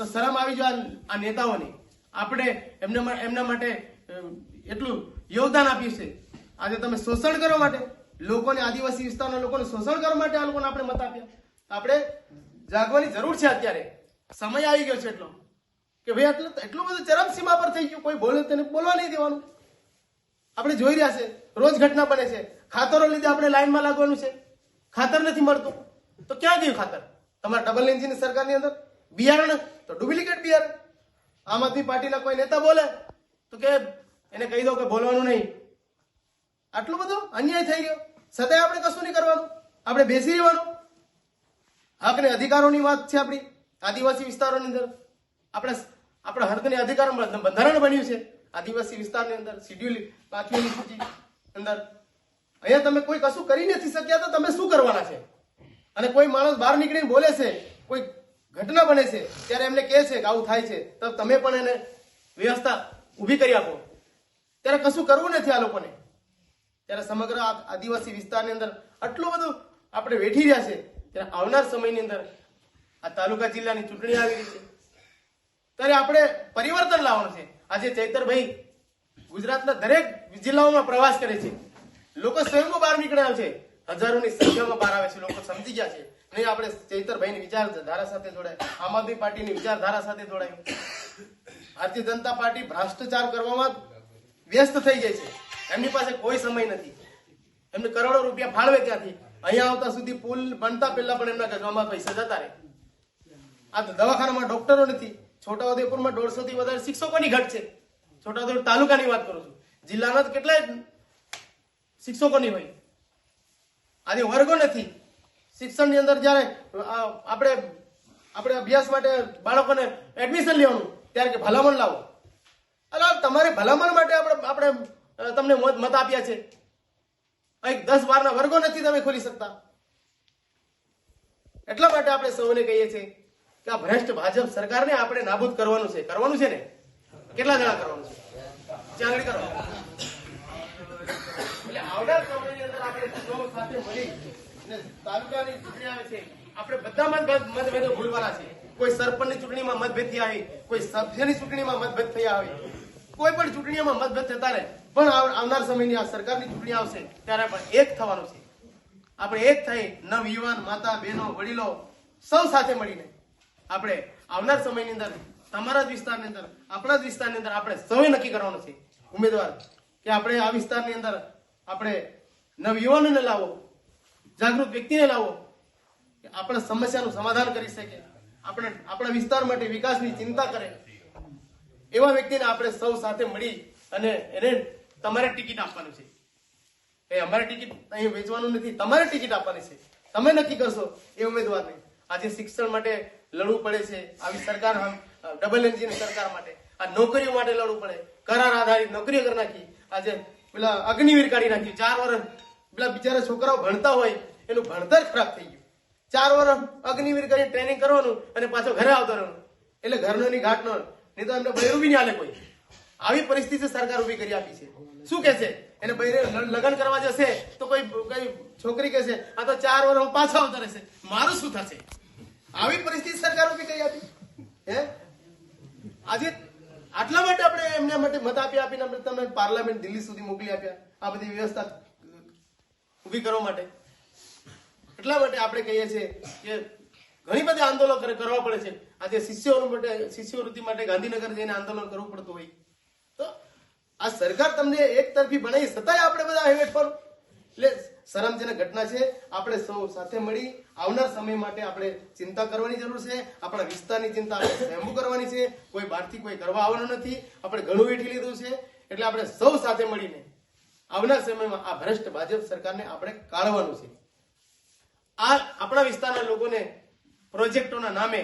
તો શરમ આવી જો આ નેતાઓની. આપણે એમને એમના માટે એટલું યોગદાન આપ્યું છે આજે તમે શોષણ કરવા માટે, લોકોને, આદિવાસી વિસ્તારના લોકોને શોષણ કરવા માટે આ લોકોને આપણે મત આપ્યા. આપણે જાગવાની જરૂર છે અત્યારે. સમય આવી ગયો છે એટલો. કે ભાઈ, આટલું એટલું બધું ચરમસીમા પર થઈ ગયું. કોઈ બોલે તેને બોલવા નહીં દેવાનું. આપણે જોઈ રહ્યા છે. રોજ ઘટના બને છે. ખાતરો લીધે આપણે લાઈનમાં લાગવાનું છે. ખાતર નથી મળતું. તો ક્યાં ગયું ખાતર? તમારા ડબલ એન્જિન સરકારની અંદર? બિયારણ તો ડુપ્લિકેટ બિયારણ આમ આદમી પાર્ટીના કોઈ નેતા બોલે, તો કે એને કહી દો કે બોલવાનું નહીં. આટલું બધું અન્યાય થઈ ગયો છતાંય આપણે કશું નહીં કરવાનું. આપણે બેસી રહેવાનું. હક ને અધિકારોની વાત છે આપણી. આદિવાસી વિસ્તારોની અંદર. આપણે આપણા હક અને અધિકારો બંધારણ બન્યું છે. આદિવાસી વિસ્તારની અંદર શિડ્યુલ પાંચમી સૂચિ અંદર. અહીંયા તમે કોઈ કશું કરી નથી શક્યા તો તમે શું કરવાના છે? અને કોઈ માણસ બહાર નીકળીને બોલે છે? કોઈ ઘટના બને છે, ત્યારે એમને કહે છે કે આવું થાય છે. તો તમે પણ એને વ્યવસ્થા ઊભી કરી આપો. ત્યારે કશું કરવું નથી આ લોકોને. ત્યારે સમગ્ર આદિવાસી વિસ્તારની અંદર આટલું બધું આપણે વેઠી રહ્યા છે. ત્યારે આવનાર સમયની અંદર આ તાલુકા જિલ્લાની ચૂંટણી આવી રહી છે. ત્યારે આપણે પરિવર્તન લાવવાનું છે. આજે ચૈતરભાઈ ગુજરાતના દરેક જિલ્લાઓમાં પ્રવાસ કરે છે. લોકો સ્વયં બહાર નીકળ્યા છે. હજારોની સંખ્યામાં બહાર આવે છે, લોકો સમજી ગયા છે. નહીં, આપણે ચૈતરભાઈની વિચારધારા સાથે જોડાય. આમ આદમી પાર્ટીની વિચારધારા સાથે જોડાય. ભારતીય જનતા પાર્ટી ભ્રષ્ટાચાર કરવામાં વ્યસ્ત થઈ જાય છે. એમની પાસે કોઈ સમય નથી. એમને કરોડો રૂપિયા ફાળવે ત્યાંથી. અહીંયા આવતા સુધી પુલ બનતા પહેલા પણ એમના ગજવામાં પૈસા જતા રહે. આ દવાખાનામાં ડોક્ટરો નથી. છોટાઉદેપુરમાં દોઢસો થી વધારે શિક્ષકોની ઘટ છે. છોટાઉદેપુર તાલુકાની વાત કરું છું. જિલ્લાના કેટલાય શિક્ષકોની હોય. આજે વર્ગો નથી. શિક્ષણની અંદર જ્યારે આપણે આપણે અભ્યાસ માટે બાળકોને એડમિશન લેવાનું, ત્યારે ભલામણ લાવો. અરે તમારી ભલામણ માટે આપણે આપણે તમને મત આપ્યા છે. અહીં દસ બારના વર્ગો નથી તમે ખોલી શકતા. એટલા માટે આપણે સૌને કહીએ છીએ કે આ ભ્રષ્ટ ભાજપ સરકારને આપણે નાબૂદ કરવાનું છે. કરવાનું છે ને? કેટલા જણા કરવાનું છે? ચાલણી કરવાનું એટલે આવનાર સમયની અંદર આપણે સૌ સાથે મળી તાલુકાની ચૂંટણી આવે છે આપણે બધામાં મતભેદો ભૂલવાના છે. કોઈ સરપંચની ચૂંટણીમાં મતભેદ થયા હોય કોઈ સભ્યની ચૂંટણીમાં મતભેદ થયા હોય કોઈ પણ ચૂંટણીમાં મતભેદ થતા રહે પણ આવ- આવનાર સમયની આ સરકારની ચૂંટણી આવશે ત્યારે આપણે એક થવાનું છે. આપણે એક થઈ નવ યુવાન માતા બહેનો વડીલો સૌ સાથે મળીને આપણે આવનાર સમયની અંદર તમારા જ વિસ્તારની અંદર આપણા જ વિસ્તારની અંદર આપણે સૌએ નક્કી કરવાનું છે. ઉમેદવાર કે આપણે આ વિસ્તારની અંદર આપણે નવયુવાનને લાવો, જાગૃત વ્યક્તિને લાવો કે આપણા સમસ્યાનું સમાધાન કરી શકે આપણે આપણા વિસ્તાર માટે વિકાસની ચિંતા કરે. એવા વ્યક્તિને આપણે સૌ સાથે મળી અને એને તમારે ટિકિટ આપવાનું છે. એ અમારે ટિકિટ અહીં વેચવાનું નથી, તમારે ટિકિટ આપવાની છે. તમે નક્કી કરશો, એ ઉમેદવારને આજે શિક્ષણ માટે લડવું પડે છે. આવી સરકાર ડબલ એન્જિન સરકાર માટે. આ નોકરીઓ માટે લડવું પડે. કરાર આધારિત નોકરીઓ કરી નાખી. આજે પેલા અગ્નિવીર કાઢી નાખી ચાર વર્ષ પેલા બિચારા છોકરાઓ ભણતા હોય, એનું ભણતર ખરાબ થઈ ગયું. ચાર વર્ષ અગ્નિવીર કરી ટ્રેનિંગ કરવાનું અને પાછો ઘરે આવતો રહેવાનું. એટલે ઘરનો ની ઘાટ નો નહીં તો એમને બૈરું બી નહીં કોઈ. આવી પરિસ્થિતિ સરકાર ઊભી કરી આપી છે. શું કે છે? એને બૈરે લગ્ન કરવા જશે તો કોઈ, કઈ છોકરી કહેશે આ તો ચાર વર્ષ પાછો આવતા રહેશે. મારું શું થશે? આવી પરિસ્થિતિ સરકાર ઊભી કરી આપી. હે? આજે આટલા માટે આપણે એમના માટે મત આપી આપીને આપણે તમને પાર્લામેન્ટ દિલ્હી સુધી મોકલી આપ્યા. આ બધી વ્યવસ્થા ઊભી કરવા માટે. એટલા માટે આપણે કહીએ છીએ કે ઘણી બધી આંદોલન કરવા પડે છે. આજે શિષ્યો માટે શિષ્યવૃત્તિ માટે ગાંધીનગર જઈને આંદોલન કરવું પડતું હોય. તો આ સરકાર તમને એક તરફી બનાવી છતાંય આપણે બધા હેઠ પર એટલે શરમજનક ઘટના છે. આપણે સૌ સાથે મળી આવનાર સમય માટે આપણે ચિંતા કરવાની જરૂર છે. આપણા વિસ્તારની ચિંતા આપણે સ્વયંભૂ કરવાની છે. કોઈ બહારથી કોઈ કરવા આવવાનું નથી. આપણે ઘણું વેઠી લીધું છે. એટલે આપણે સૌ સાથે મળીને આવનાર સમયમાં આ ભ્રષ્ટ ભાજપ સરકારને આપણે કાઢવાનું છે. આ આપણા વિસ્તારના લોકોને પ્રોજેક્ટોના નામે